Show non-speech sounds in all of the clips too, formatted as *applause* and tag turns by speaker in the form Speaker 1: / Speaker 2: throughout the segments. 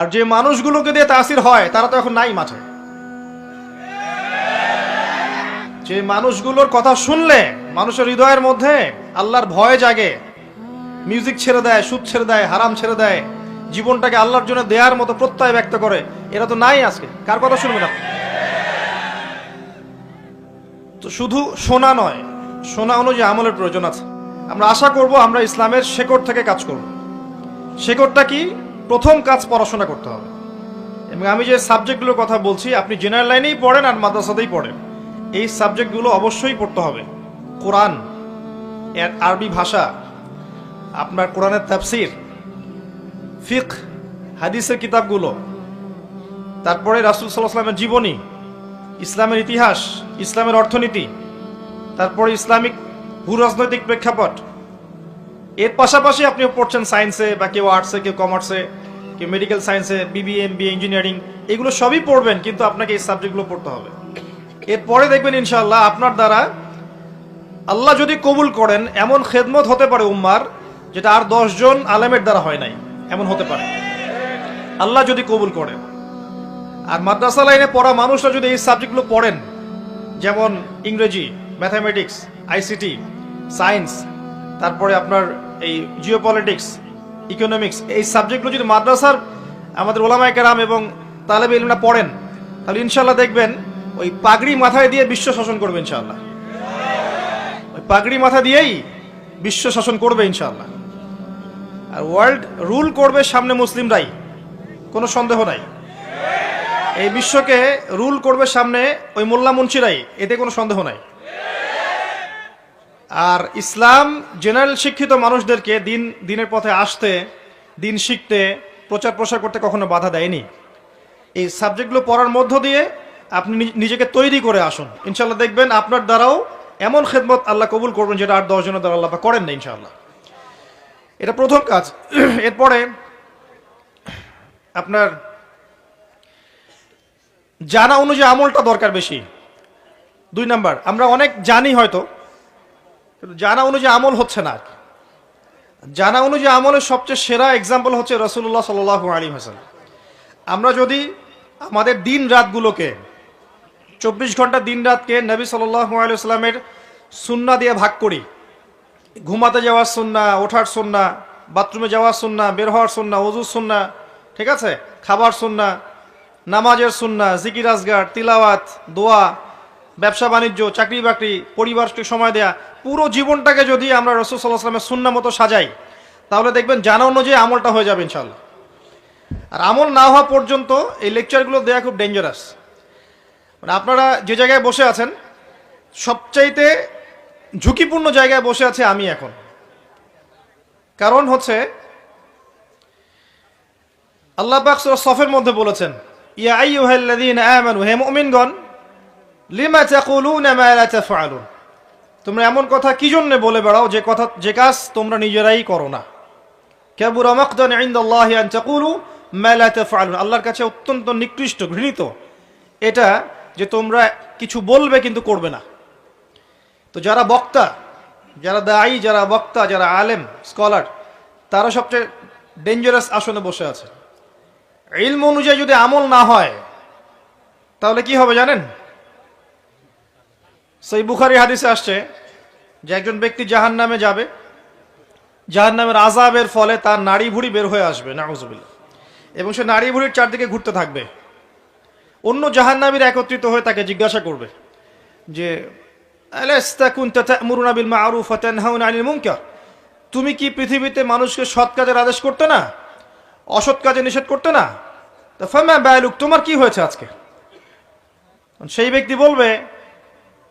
Speaker 1: আর যে মানুষগুলোকে দিয়ে তাসির হয়, তারা তো এখন নাই মাঠে। যে মানুষগুলোর কথা শুনলে, মানুষের হৃদয়ের মধ্যে আল্লাহর ভয় জাগে মিউজিক ছেড়ে দেয়, সুদ ছেড়ে দেয়, হারাম ছেড়ে দেয়, জীবনটাকে আল্লাহর জন্য দেওয়ার মতো প্রত্যয় ব্যক্ত করে, এরা তো নাই আজকে। কার কথা শুনবেন না তো শুধু শোনা নয় শোনা অনুযায়ী আমলের প্রয়োজন আছে। আমরা আশা করব আমরা ইসলামের শেকড় থেকে কাজ করব। শেকড়টা কি? প্রথম কাজ পড়াশোনা করতে হবে। এবং আমি যে সাবজেক্টগুলোর কথা বলছি, আপনি জেনারেল লাইনেই পড়েন আর মাদ্রাসাতেই পড়েন। এই সাবজেক্টগুলো অবশ্যই পড়তে হবে। কোরআন, এর আরবি ভাষা, আপনার কোরআনের তাফসির ফিক হাদিসের কিতাবগুলো, তারপরে রাসুল সাল্লাহ সাল্লামের জীবনী, ইসলামের ইতিহাস, ইসলামের অর্থনীতি, তারপরে ইসলামিক ভূরাজনৈতিক প্রেক্ষাপট এর পাশাপাশি আপনি পড়ছেন সায়েন্সে বা কেউ আর্টসে কেউ কমার্সে কেউ মেডিকেল সায়েন্সে বিবি এম বি ইঞ্জিনিয়ারিং এগুলো সবই পড়বেন, কিন্তু আপনাকে এই সাবজেক্টগুলো পড়তে হবে। এরপরে দেখবেন ইনশাল্লাহ আপনার দ্বারা আল্লাহ যদি কবুল করেন, এমন খেদমত হতে পারে উম্মার, যেটা আর জন আলেমের দ্বারা হয় নাই, এমন হতে পারে। আল্লাহ যদি কবুল করেন, আর মাদ্রাসা লাইনে পড়া মানুষরা যদি এই সাবজেক্টগুলো পড়েন, যেমন ইংরেজি ম্যাথামেটিক্স আইসিটি সায়েন্স তারপরে আপনার এই জিওপলিটিক্স ইকোনমিক্স এই সাবজেক্টগুলো যদি মাদ্রাসার আমাদের ওলামায় কেরাম এবং তালেব ইলমরা পড়েন, তাহলে ইনশাল্লাহ দেখবেন ওই পাগড়ি মাথায় দিয়ে বিশ্ব শাসন করবে ইনশাল্লাহ ওই পাগড়ি মাথা দিয়েই বিশ্ব শাসন করবে ইনশাল্লাহ আর ওয়ার্ল্ড রুল করবে সামনে মুসলিমরাই, কোনো সন্দেহ নাই। এই বিশ্বকে রুল করবে সামনে ওই মোল্লা মুন্সিরাই, এতে কোনো সন্দেহ নাই। আর ইসলাম জেনারেল শিক্ষিত মানুষদেরকে দিন, দিনের পথে আসতে, দিন শিখতে, প্রচার প্রসার করতে কখনো বাধা দেয়নি। এই সাবজেক্টগুলো পড়ার মধ্য দিয়ে আপনি নিজ- নিজেকে তৈরি করে আসুন। ইনশাল্লাহ দেখবেন আপনার দ্বারাও এমন খেদমত আল্লাহ কবুল করবেন যেটা আর দশজনের দ্বারা আল্লাহ করেন না ইনশাল্লাহ এটা প্রথম কাজ। *clears throat* এরপরে আপনার জানা অনুযায়ী আমলটা দরকার বেশি। দুই নাম্বার, আমরা অনেক জানি হয়তো কিন্তু জানা অনুযায়ী আমল হচ্ছে না জানা অনুযায়ী আমলের সবচেয়ে সেরা এক্সাম্পল হচ্ছে রসুল্লাহ সাল আলী হাসান আমরা যদি আমাদের দিন রাতগুলোকে, চব্বিশ ঘণ্টা দিন রাতকে নবী সাল্লাহ আলাইস্লামের সুন্না দিয়ে ভাগ করি, ঘুমাতে যাওয়ার সুন্না, ওঠার সুন্না, বাথরুমে যাওয়ার সুন্না, বের হওয়ার সুন্না অজুর সুন্না, ঠিক আছে? খাবার সুন্না, নামাজের সুন্না, জিকির আজগার, তিলাওয়াত, দোয়া ব্যবসা, বাণিজ্য, চাকরি, বাকরি, পরিবারকে সময় দেয়া, পুরো জীবনটাকে যদি আমরা রসুল সাল্লাহ সাল্লামের সুন্না মতো সাজাই, তাহলে দেখবেন জানা অনুযায়ী আমলটা হয়ে যাবে ইনশাল্লাহ আর আমল না হওয়া পর্যন্ত এই লেকচারগুলো দেওয়া খুব ডেঞ্জারাস মানে আপনারা যে জায়গায় বসে আছেন, সবচাইতে ঝুঁকিপূর্ণ জায়গায় বসে আছে আমি এখন। কারণ হচ্ছে, আল্লাহ সফের মধ্যে বলেছেন, ইয়া আইয়ুহাল্লাযীনা আমানু, হে মুমিনগণ লিমা তাকুলুনা মা লা তাফআলুন? তোমরা এমন কথা কি জন্য বলে বেড়াও যে কথা, যে কাজ তোমরা নিজেরাই করো না। কাবুরা মাকদান ইনদাল্লাহি আন তাকুলু মা লা তাফআলুন। আল্লাহর কাছে অত্যন্ত নিকৃষ্ট, ঘৃণিত। এটা যে তোমরা কিছু বলবে কিন্তু করবে না। তো যারা বক্তা, যারা দায়ী, যারা বক্তা, যারা আলেম, স্কলার, তারা সবচেয়ে ডেঞ্জারাস আসনে বসে আছে। ইলম অনুযায়ী যদি আমল না হয়, তাহলে কি হবে জানেন? সেই বুখারি হাদিসে আসছে যে একজন ব্যক্তি জাহান নামে যাবে জাহান নামের আজাবের ফলে তার নাড়ি ভুড়ি বের হয়ে আসবে, নাউজুবিল্লাহ। এবং সে নাড়ি ভুড়ির চারদিকে ঘুরতে থাকবে। অন্য জাহান্নামীরা একত্রিত হয়ে তাকে জিজ্ঞাসা করবে যে আনিল মুনকার? তুমি কি পৃথিবীতে মানুষকে সৎ কাজের আদেশ করতে না? অসৎ কাজে নিষেধ করতে না? তোমার কি হয়েছে আজকে? সেই ব্যক্তি বলবে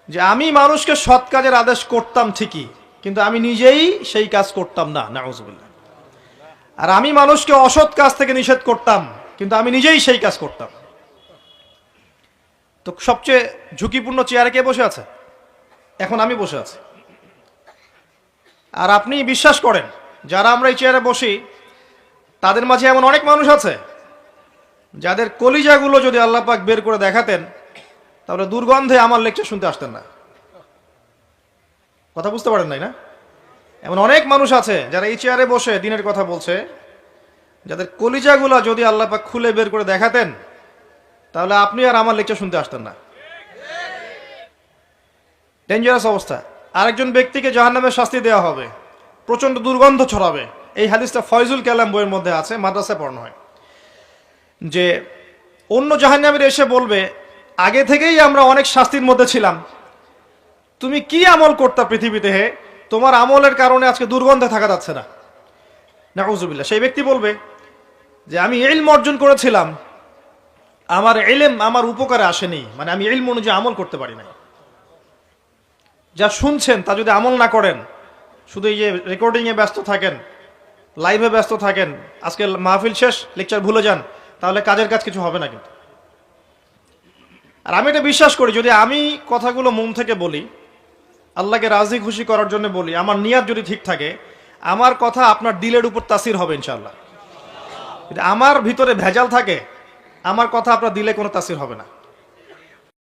Speaker 1: যে আমি মানুষকে সৎ কাজের আদেশ করতাম ঠিকই, কিন্তু আমি নিজেই সেই কাজ করতাম না, নাউজুবিল্লাহ। আর আমি মানুষকে অসৎ কাজ থেকে নিষেধ করতাম, কিন্তু আমি নিজেই সেই কাজ করতাম। তো সবচেয়ে ঝুঁকিপূর্ণ চেয়ারে কে বসে আছে? এখন আমি বসে আছি। আর আপনি বিশ্বাস করেন, যারা আমরা এই চেয়ারে বসি, তাদের মাঝে এমন অনেক মানুষ আছে, যাদের কলিজাগুলো যদি আল্লাহ পাক বের করে দেখাতেন তাহলে দুর্গন্ধে আমার লেকচার শুনতে আসতেন না। কথা বুঝতে পারেন নাই না? এমন অনেক মানুষ আছে যারা এই চেয়ারে বসে দিনের কথা বলছে, যাদের কলিজাগুলা যদি আল্লাহ পাক খুলে বের করে দেখাতেন, তাহলে আপনি আর আমার লেকচার শুনতে আসতেন না। ডেঞ্জারাস অবস্থা। আরেকজন ব্যক্তিকে জাহান্নামের শাস্তি দেওয়া হবে। প্রচণ্ড দুর্গন্ধ ছড়াবে। এই হাদিসটা ফয়জুল কালাম বইয়ের মধ্যে আছে, মাদ্রাসায় পড়ানো হয়। যে অন্য জাহান্নামের এসে বলবে আগে থেকেই আমরা অনেক শাস্তির মধ্যে ছিলাম। তুমি কি আমল করতা পৃথিবীতে হে? তোমার আমলের কারণে আজকে দুর্গন্ধে থাকা যাচ্ছে না। নাউজুবিল্লাহ, সেই ব্যক্তি বলবে যে, আমি এলম অর্জন করেছিলাম। আমার এলেম আমার উপকারে আসেনি। মানে আমি ইলম অনুযায়ী আমল করতে পারি না যা শুনছেন, তা যদি আমল না করেন, শুধু এই যে রেকর্ডিংয়ে ব্যস্ত থাকেন লাইভে ব্যস্ত থাকেন, আজকে মাহফিল শেষ লেকচার ভুলে যান, তাহলে কাজের কাজ কিছু হবে না কিন্তু। আর আমি এটা বিশ্বাস করি, যদি আমি কথাগুলো মন থেকে বলি, আল্লাহকে রাজি খুশি করার জন্য বলি, আমার নিয়াত যদি ঠিক থাকে, আমার কথা আপনার দিলের উপর তাসির হবে ইনশাল্লাহ আমার ভিতরে ভেজাল থাকে, আমার কথা আপনার দিলে কোনো তাসির হবে না।